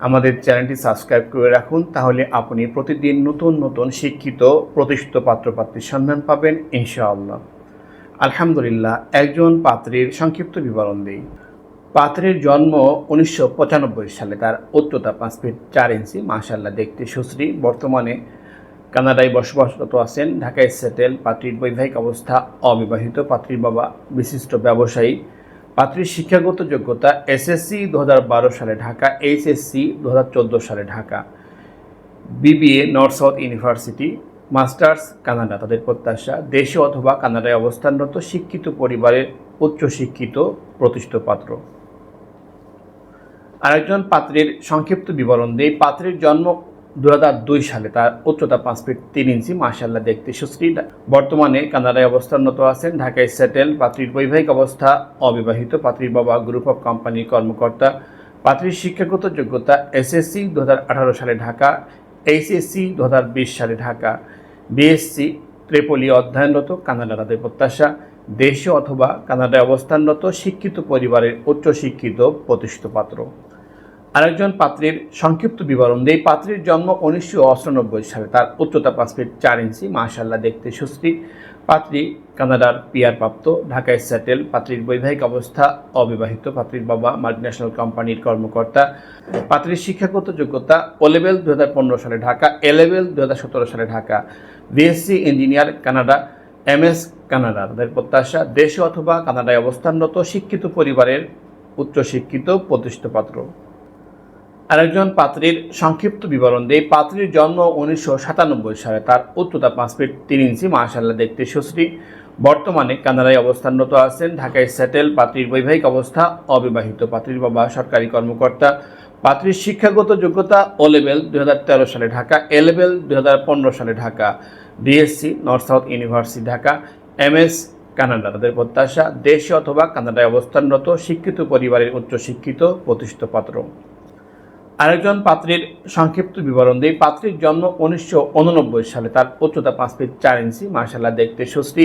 আমাদের চ্যানেলটি সাবস্ক্রাইব করে রাখুন, তাহলে আপনি প্রতিদিন নতুন নতুন শিক্ষিত, প্রতিষ্ঠিত পাত্রপাত্রীর সন্ধান পাবেন, ইনশাআল্লাহ। আলহামদুলিল্লাহ, একজন পাত্রীর সংক্ষিপ্ত বিবরণ দিই। পাত্রের জন্ম উনিশশো পঁচানব্বই সালে, তার উচ্চতা পাঁচ ফিট চার ইঞ্চি মাশাল্লাহ দেখতে সুশ্রী। বর্তমানে কানাডায় বসবাসরত আছেন, ঢাকায় সেটেল, পাত্রীর বৈবাহিক অবস্থা অবিবাহিত, পাত্রীর বাবা বিশিষ্ট ব্যবসায়ী। পাত্রীর শিক্ষাগত যোগ্যতা এসএসসি দু হাজার বারো সালে ঢাকা, এইচএসসি দু হাজার চোদ্দ সালে Dhaka. BBA, North South University, masters, Canada. তাদের প্রত্যাশা, দেশে অথবা কানাডায় অবস্থানরত শিক্ষিত পরিবারের উচ্চশিক্ষিত প্রতিষ্ঠিত পাত্র। আরেকজন পাত্রের সংক্ষিপ্ত বিবরণ দেই। পাত্রের জন্ম দু সালে তার উচ্চতা পাঁচ ফিট তিন ইঞ্চি মার্শাল্লাহ দেখতে সুশ্রী বর্তমানে কানাডায় অবস্থানরত আছেন ঢাকায় সেটেল, পাত্রীর বৈবাহিক অবস্থা অবিবাহিত। পাত্রীর বাবা গ্রুপ অফ কোম্পানির কর্মকর্তা। পাত্রীর শিক্ষাগত যোগ্যতা এসএসসি দু হাজার আঠারো সালে ঢাকা এইচএসসি দু হাজার বিশ সালে ঢাকা। বিএসসি ত্রিপলি অধ্যয়নরত কানাডা তাদের প্রত্যাশা। দেশে অথবা কানাডায় অবস্থানরত শিক্ষিত পরিবারের উচ্চশিক্ষিত প্রতিষ্ঠিত পাত্র। আরেকজন পাত্রীর সংক্ষিপ্ত বিবরণ এই পাত্রীর জন্ম উনিশশো অষ্টানব্বই সালে। তার উচ্চতা পাঁচ ফিট চার ইঞ্চি মাশাল্লাহ দেখতে সুশ্রী পাত্রী কানাডার পিয়ার প্রাপ্ত ঢাকায় সেটেল পাত্রীর বৈবাহিক অবস্থা অবিবাহিত। পাত্রীর বাবা মাল্টিন্যাশনাল কোম্পানির কর্মকর্তা। পাত্রীর শিক্ষাগত যোগ্যতা ও লেভেল দু হাজার পনেরো সালে ঢাকা এ লেভেল দু হাজার সতেরো সালে Dhaka. BSc engineer Canada, MS Canada. তাদের প্রত্যাশা, দেশে অথবা কানাডায় অবস্থানরত শিক্ষিত পরিবারের উচ্চশিক্ষিত প্রতিষ্ঠিত পাত্র। আরেকজন পাত্রীর সংক্ষিপ্ত বিবরণ দেয় পাত্রীর জন্ম উনিশশো সাতানব্বই সালে। তার উচ্চতা পাঁচ ফিট তিন ইঞ্চি মাশাল্লাহ দেখতে সুশ্রী। বর্তমানে কানাডায় অবস্থানরত আছেন। ঢাকায় সেটেল, পাত্রীর বৈবাহিক অবস্থা অবিবাহিত। পাত্রীর বাবা সরকারি কর্মকর্তা। পাত্রীর শিক্ষাগত যোগ্যতা ও লেভেল দু হাজার তেরো সালে ঢাকা এ লেভেল দু হাজার পনেরো সালে Dhaka BSc North South University Dhaka MS Canada. তাদের প্রত্যাশা, দেশে অথবা কানাডায় অবস্থানরত শিক্ষিত পরিবারের উচ্চশিক্ষিত প্রতিষ্ঠিত পাত্র। আরেকজন পাত্রীর সংক্ষিপ্ত বিবরণ দিই পাত্রীর জন্ম উনিশশো উননব্বই সালে। তার উচ্চতা পাঁচ ফিট চার ইঞ্চি। মার্শাল্লাহ দেখতে সুশ্রী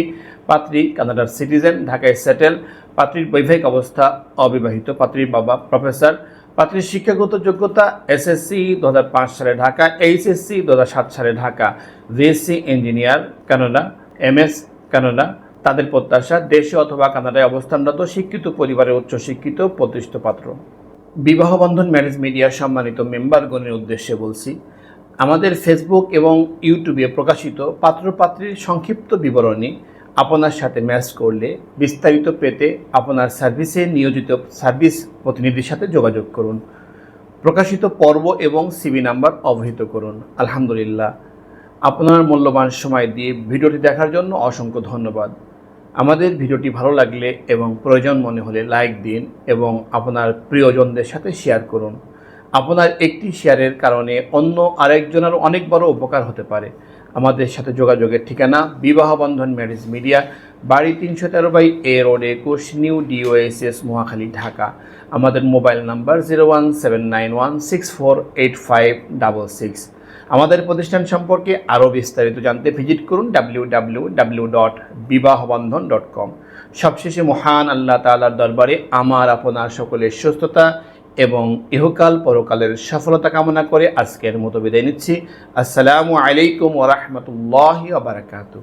পাত্রী কানাডার সিটিজেন, ঢাকায় সেটেল। পাত্রীর বৈবাহিক অবস্থা অবিবাহিত। পাত্রীর বাবা প্রফেসর। পাত্রীর শিক্ষাগত যোগ্যতা এসএসসি দু হাজার পাঁচ সালে ঢাকা, এইচএসসি দু হাজার সাত সালে ঢাকা। ভিএসসি ইঞ্জিনিয়ার কানাডা, এমএস কানাডা। তাদের প্রত্যাশা, দেশে অথবা কানাডায় অবস্থানরত শিক্ষিত পরিবারের উচ্চশিক্ষিত প্রতিষ্ঠিত পাত্র। বিবাহ বন্ধন ম্যারেজ মিডিয়ার সম্মানিত মেম্বারগণের উদ্দেশ্যে বলছি, আমাদের ফেসবুক এবং ইউটিউবে প্রকাশিত পাত্রপাত্রীর সংক্ষিপ্ত বিবরণী আপনার সাথে ম্যাচ করলে বিস্তারিত পেতে আপনার সার্ভিসে নিয়োজিত সার্ভিস প্রতিনিধির সাথে যোগাযোগ করুন। প্রকাশিত পর্ব এবং সিবি নাম্বার অবহিত করুন। আলহামদুলিল্লাহ। আপনার মূল্যবান সময় দিয়ে ভিডিওটি দেখার জন্য অসংখ্য ধন্যবাদ। আমাদের ভিডিওটি ভালো লাগলে এবং প্রয়োজন মনে হলে লাইক দিন এবং আপনার প্রিয়জনদের সাথে শেয়ার করুন। আপনার একটি শেয়ারের কারণে অন্য আরেকজনের অনেক বড় উপকার হতে পারে। আমাদের সাথে যোগাযোগের ঠিকানা বিবাহ বন্ধন ম্যারেজ মিডিয়া, বাড়ি তিনশো তেরো বাই এ রোড একুশ, নিউ ডিওএসএস মহাখালী, ঢাকা। আমাদের mobile number zero one seven nine one six four eight five double six. আমাদের প্রতিষ্ঠান সম্পর্কে আরও বিস্তারিত জানতে ভিজিট করুন W W W dot Bibahabandhan dot com সবশেষে মহান আল্লাহ তালার দরবারে আমার, আপনার সকলের সুস্থতা এবং ইহকাল পরকালের সফলতা কামনা করে আজকের মতো বিদায় নিচ্ছি। আসসালামু আলাইকুম ওরহমতুল্লাহ বারাকাতু